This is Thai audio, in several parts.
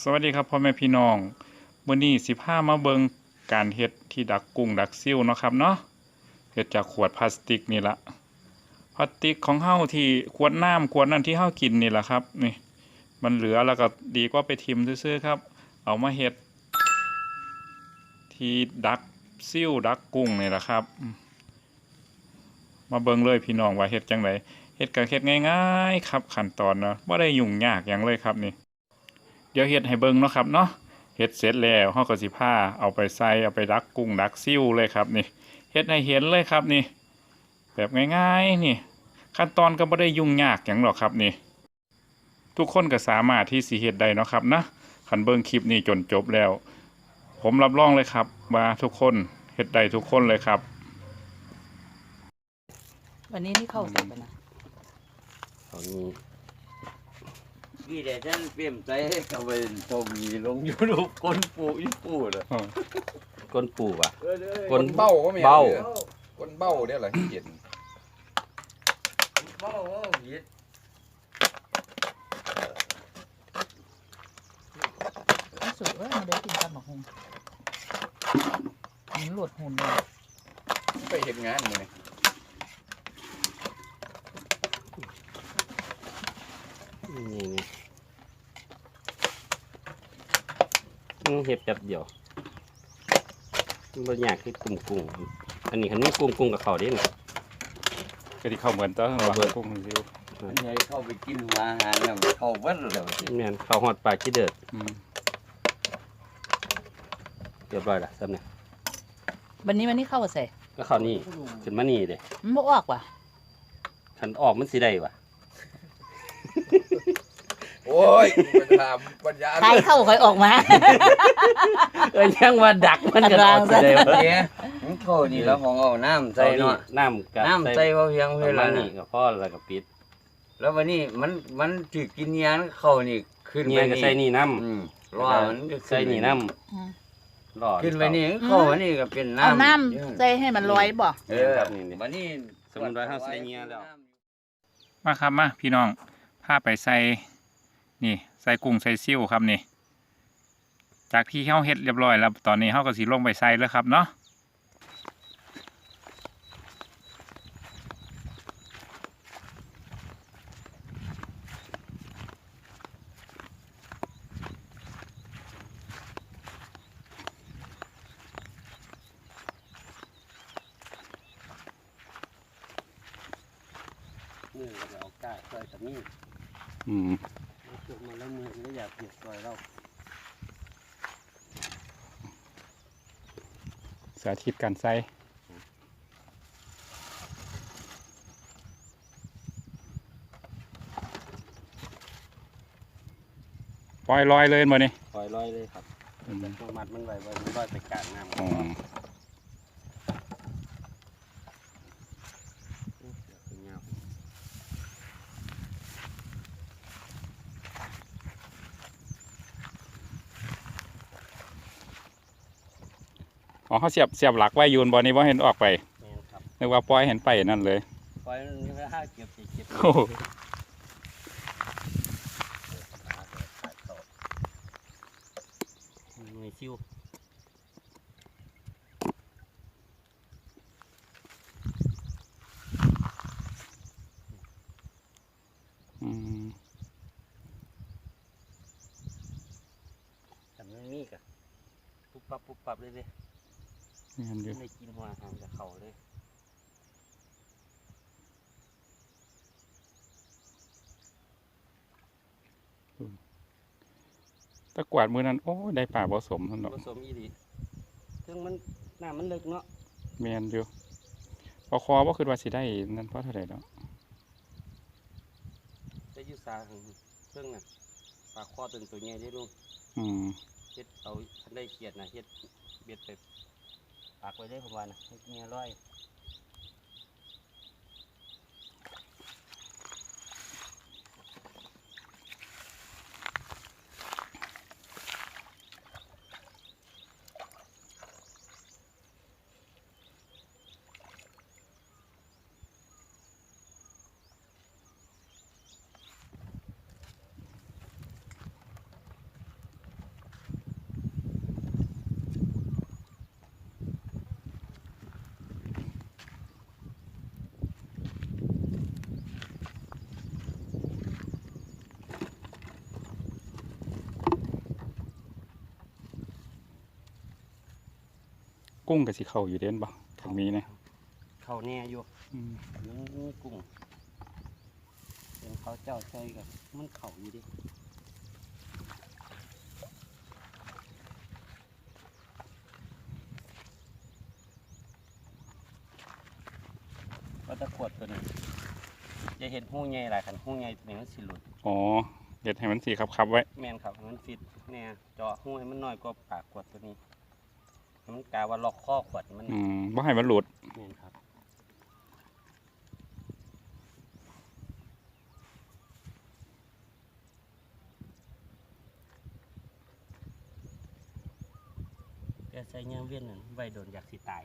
สวัสดีครับพ่อแม่พี่น้องมื้อนี้สิพามาเบิงการเฮ็ดที่ดักกุ้งดักซิ่วเนาะครับเนาะเฮ็ดจากขวดพลาสติกนี่ละพลาสติกของเฮาที่ขวดน้ำขวดนั้นที่เฮากินนี่แหละครับนี่มันเหลือแล้วก็ดีกว่าไปทิมซื่อๆครับ เอามาเฮ็ด ที่ดักซิ่วดักกุ้งนี่แหละครับ มาเบิงเลยพี่น้องว่าเฮ็ดจังไดเฮ็ดก็เฮ็ดง่ายๆ ครับขั้นตอนเนาะบ่ได้ยุ่งยากหยังเลยครับนี่ เดี๋ยวเฮ็ดให้เบิ่งเนาะครับเนาะเฮ็ดเสร็จแล้วเฮาก็สิพาเอาไปใส่เอาไปดักกุ้งดักซิ่วเลยครับนี่เฮ็ดให้เห็นเลยครับนี่ แบบง่ายๆนี่ ขั้นตอนก็บ่ได้ยุ่งยากหยังหรอกครับนี่ ทุกคนก็สามารถที่สิเฮ็ดได้เนาะครับนะคันเบิ่งคลิปนี้จนจบแล้ว ผมรับรองเลยครับว่าทุกคนเฮ็ดได้ทุกคนเลยครับ วันนี้นี่เข้าใส่ไปนะตอนนี้ พี่แต่ฉันเปลี่ยนใจให้กับไปชมมีลงยูทูบคนปูอีปูเลยก้นปูป่ะคก้นนเบ้าก็มีเบ้า คนเบ้าเนี่ยแหละที่เห็นเบ้าเบ้าผิดรู้สึกว่ามันได้กินกันหมกหงมันหลุดหุ่นเลยไปเห็นงานมือนี่ นี่นี่นี่เห็ดแบบเดียวมันบ่อยากที่กุ้งกุ้งอันนี้คันนี้กุ้งกุ้งกับเขาวเด้นก็ที่เข้าเหมือนตอนว่ากุ้งซิ่วอันนี้เข้าไปกินอาหารแล้วเข้าเบิ้ลแล้วสิแม่นเขาวหอดปลาขี้เดือดอืมเรียบร้อยละซ้ำเนี่ยวันนี้วันนี้เข้าใส่ก็เขาวนี่ขึ้นมานี่เด้มันบ่ออกว่ะคันออกมันสิได้วะ โอ้ยไปถามปัญญาใครเข้าค่อยออกมา เอ้ยยังว่าดักมันก็ออกสิได้วะเนี่ยมันเข้านี่แล้วของเอาน้ำใส่เนาะน้ำกับน้ำใส่พอเพียงปเพื่อระมาณนนี้ก็พอแล้วก็ปิดแล้ววันนี้มันมันถือกินยาเข้านี่ขึ้นเงี้ไปยก็ใส่นี่น้อืมรอมันจะำใส่นี่น้อืมำรอขึ้นไปนี่เข้าวันนี้ก็เป็นเอาน้ำน้ำใส่ให้มันลอยบ่ เออวันนี้ สมมุติว่าเฮาใส่เงี้ยแล้ว มาครับมาพี่น้อง พาไปใส่นี่ใส่กุ้งใส่ซิ่วครับนี่ จากที่เฮาเฮ็ดเรียบร้อยแล้วตอนนี้เฮาก็สิลงไปใส่แล้วครับเนาะมือก็เอาก้าซอยกับมีด อืมจุกมาแล้วมือก็อยากเปียกซอยเราสาธิตการใส่ปล่อยลอยเลยบ่นี่ปล่อยลอยเลยครับอืมต้องมัดมันไว้ไว้มันลอยไปกลางน้ำ อ๋อ เป็นเงา อ๋อเขาเสียบเสียบหลักไว้อยูนบ่นี่ว่าเห็นออกไปแม่นครับนึกว่าปล่อยเห็นไปนั่นเลยปล่อยมันไม่ห้าเก็บสิเก็บโอ้โหมือซิวอืมแต่ไม่มีกะปุ๊บปั๊บปุ๊บปั๊บเลยเลย นี่มันอยู่ไม่ได้กินหัวอาหารกับเขาเลยตะกวาดมือนั้นโอ้ยได้ป่าผสมนั่นเนาะผสมอีดีซึ่งมันน้ำมันเล็กเนาะแมนอยู่พอคอว่าคือว่าสิได้นั่นเพราะเท่าไหร่เนาะจะอยุสาของเครื่องน่ะปลาคอตัวตัวใหญ่ได้ลุงอืมเฮ็ดเอาคันได้เกียดนะเฮ็ดเบ็ดไป ปากไว้ได้ผมว่านะให้เงี้ยร้อย กุ้งกับสิเข้าอยู่เด่นบ่ทางนี้นะเขาแน่อยู่อืมมันกุ้งเป็นเขาเจ้าใส่กับมันเข่าอยู่ดิก็ตะขวดตัวนี้จะเห็นหูใหญ่หลายขันหูใหญ่ตัวนี้มันสิหลุดอ๋อเด็ดให้มันสีครับๆไว้ แมนครับมันฟิตเนี่ยเจาะหูให้มันน้อยกว่าปากขวดตัวนี้ มันกาว่าล็อกข้อขวดมันอืมบ่ให้มันหลุดแมนครับแต่ใส่ยามเวียนนั่นไว้โดนอยากสิตาย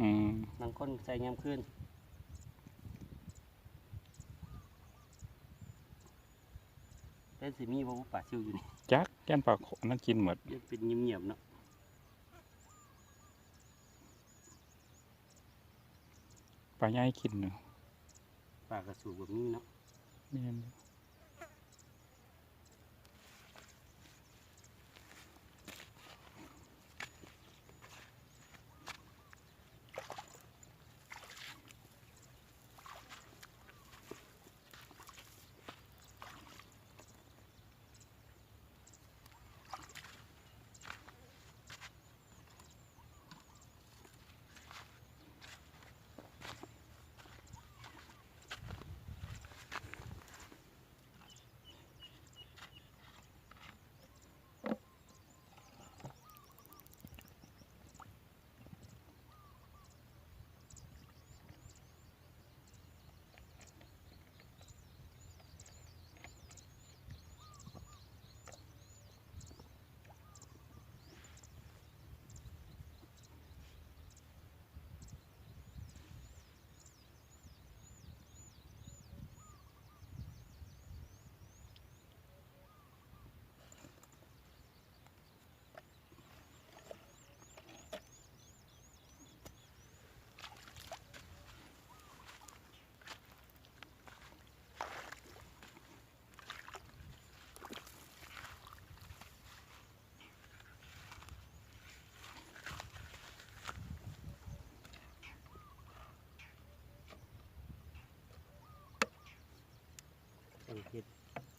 อืมบางคนใส่ยามขึ้นเป็นสิมีบ่ว่าป่าชิวอยู่นี่จักย่านปลาขนั่นกินหมดยังเป็นเงียบๆเนาะ ปลาใหญ่กินเนาะปลากระสูบแบบนี้เนาะ แม่น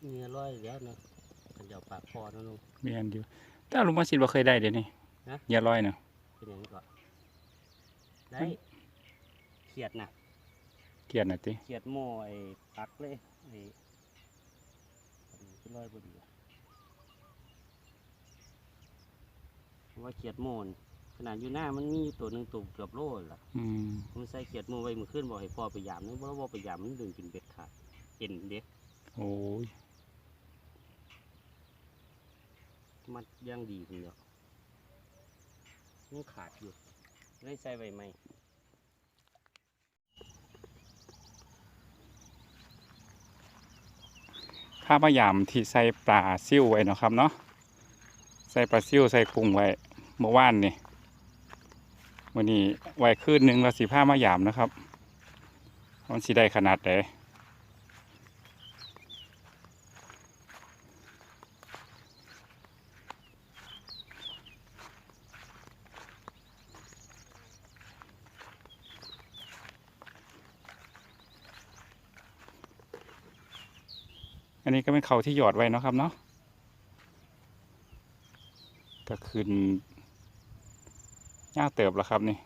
เนื้อร้อยแล้วเนาะกันเดี๋ยวปากคอเนาะลุง แม่นอยู่แต่ลุงมาสิบ่เคยได้เดี๋ยวนี้ฮะ อย่าลอยเนาะเป็นอย่างนี้ก่อนได้เขียดนะเกลียดน่ะติเขียดโม่ไอ้ปักเลยไอ้อันนี้คือร้อยพอดีอะเพราะว่าเขียดโม่นขนาดอยู่หน้ามันมีอยู่ตัวหนึ่งตัวเกือบโลเลยล่ะอืมผมใส่เขียดโม่ไว้มือขึ้นบอกให้พ่อไปยามนึกว่าว่าไปยามมันดึงกินเบ็ดขาดเอ็นเด็กโอ้ย มัดย่างดีคนเดียวยังขาดอยู่ได้ใส่ใบไม้ข้ามายามที่ใส่ปลาซิ่วไว้เนาะครับเนาะใส่ปลาซิ่วใส่กุ้งไว้เมื่อวานนี่วันนี้ไว้คืนหนึ่งเราสิผ้ามายามนะครับมันสิได้ขนาดไหน อันนี้ก็เป็นเขาที่หยอดไว้เนาะครับเนาะก็คืนย่าเติบแล้วครับนี่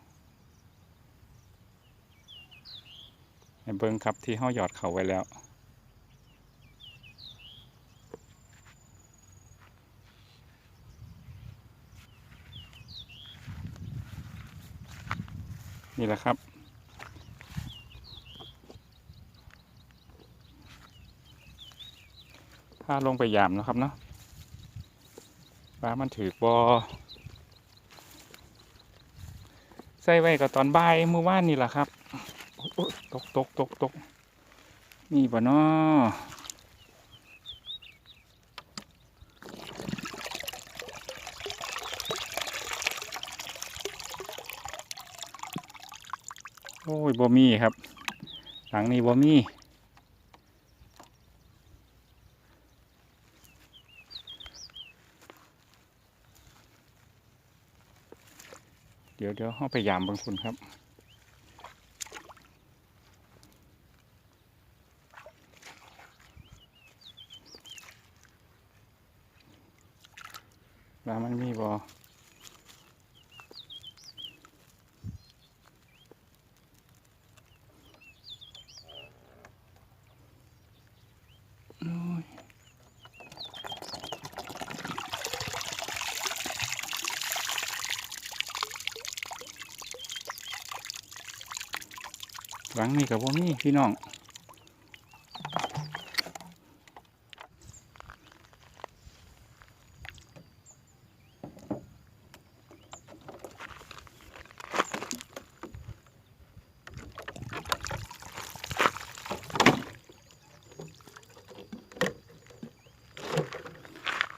ให้เบิ้งครับที่ห้าหยอดเขาไว้แล้วนี่แหละครับ พาลงไปยามนะครับเนาะปลามันถือบอใส่ไว้กับตอนบ่ายมือว่านนี่แหละครับตกตกตกตกนี่บ่เนาะโอ้ยบ่มีครับ หลังนี้บ่มี ดี๋ยวเดี๋ยวเขาไปยามบางคนครับว่ามันมีบอ หลังนี่กับพวกนี้พี่น้อง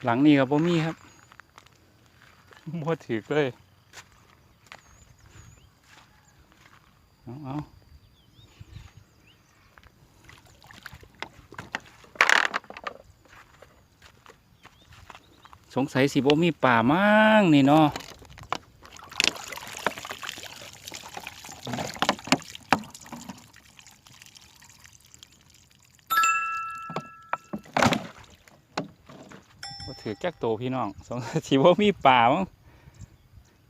หลังนี้กับบ่มีครับบ่ถือเลย เอาเอา สงสัยสิบ่มีป่ามั่งนี่เนาะถือแก๊กโตพี่น้องสงสัยสิบ่มีป่ามั้ง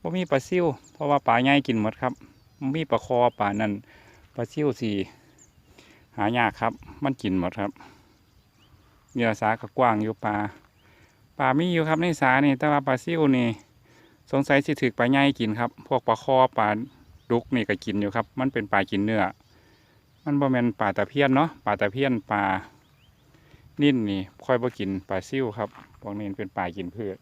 บ่มีปลาซิวเพราะว่าปลาใหญ่กินหมดครับมีปลาคอปลานั่นปลาซิวสิหายากครับ มันกินหมดครับเหยื่อสาก็กว้างอยู่ปลา ปลามีอยู่ครับในสานี่แต่ว่าปลาซิ่วนี่สงสัยสิถือปลาใหญ่กินครับ พวกปลาคอปลาดุกนี่ก็กินอยู่ครับ มันเป็นปลากินเนื้อ มันบ่แมนปลาตะเพียนเนาะปลาตะเพียนปลานิ่นนี่ค่อยบ่กินปลาซิ่วครับพวกนี้เป็นปลากินพืช